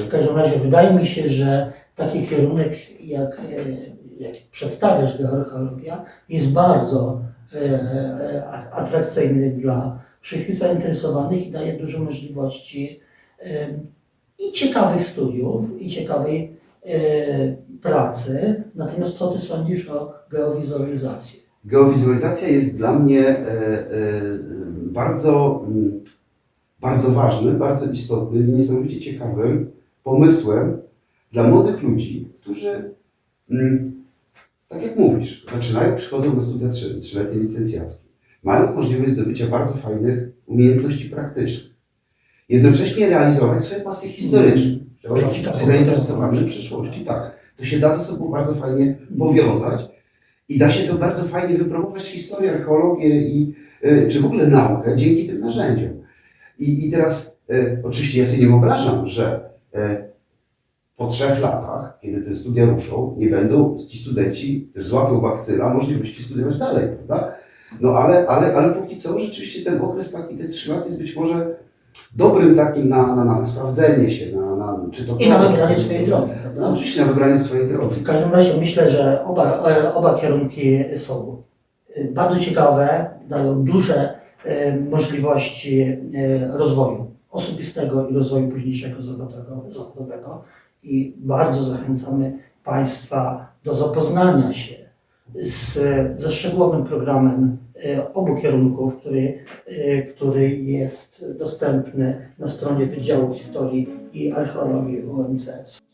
W każdym razie wydaje mi się, że taki kierunek, jak, e, jak przedstawiasz geoarcheologia, jest bardzo e, e, atrakcyjny dla wszystkich zainteresowanych i daje dużo możliwości i ciekawych studiów, i ciekawej pracy. Natomiast co ty sądzisz o geowizualizacji? Geowizualizacja jest dla mnie bardzo, mm, bardzo ważnym, bardzo istotnym niesamowicie ciekawym pomysłem dla młodych ludzi, którzy, mm, tak jak mówisz, zaczynają, przychodzą do studia trzy- trzyletniej licencjackiej. Mają możliwość zdobycia bardzo fajnych umiejętności praktycznych. Jednocześnie realizować swoje pasje historyczne. Mm. Czyli zainteresowany w przyszłości, tak. To się da ze sobą bardzo fajnie powiązać. I da się to bardzo fajnie wypromować historię, archeologię i y, czy w ogóle naukę dzięki tym narzędziom. I, i teraz y, oczywiście ja sobie nie wyobrażam, że po trzech latach, kiedy te studia ruszą, nie będą ci studenci też złapią bakcyla możliwości studiować dalej, prawda? No ale, ale, ale póki co rzeczywiście ten okres taki, te trzy lata jest być może dobrym takim na, na, na sprawdzenie się, na, na czy to I na wybranie swojej drogi, No, oczywiście na wybranie swojej drogi. W każdym razie myślę, że oba, e, oba kierunki są e, bardzo ciekawe, dają duże e, możliwości e, rozwoju osobistego i rozwoju późniejszego zawodowego, zawodowego i bardzo zachęcamy Państwa do zapoznania się z, ze szczegółowym programem e, obu kierunków, który, e, który jest dostępny na stronie Wydziału Historii i Archeologii UMCS.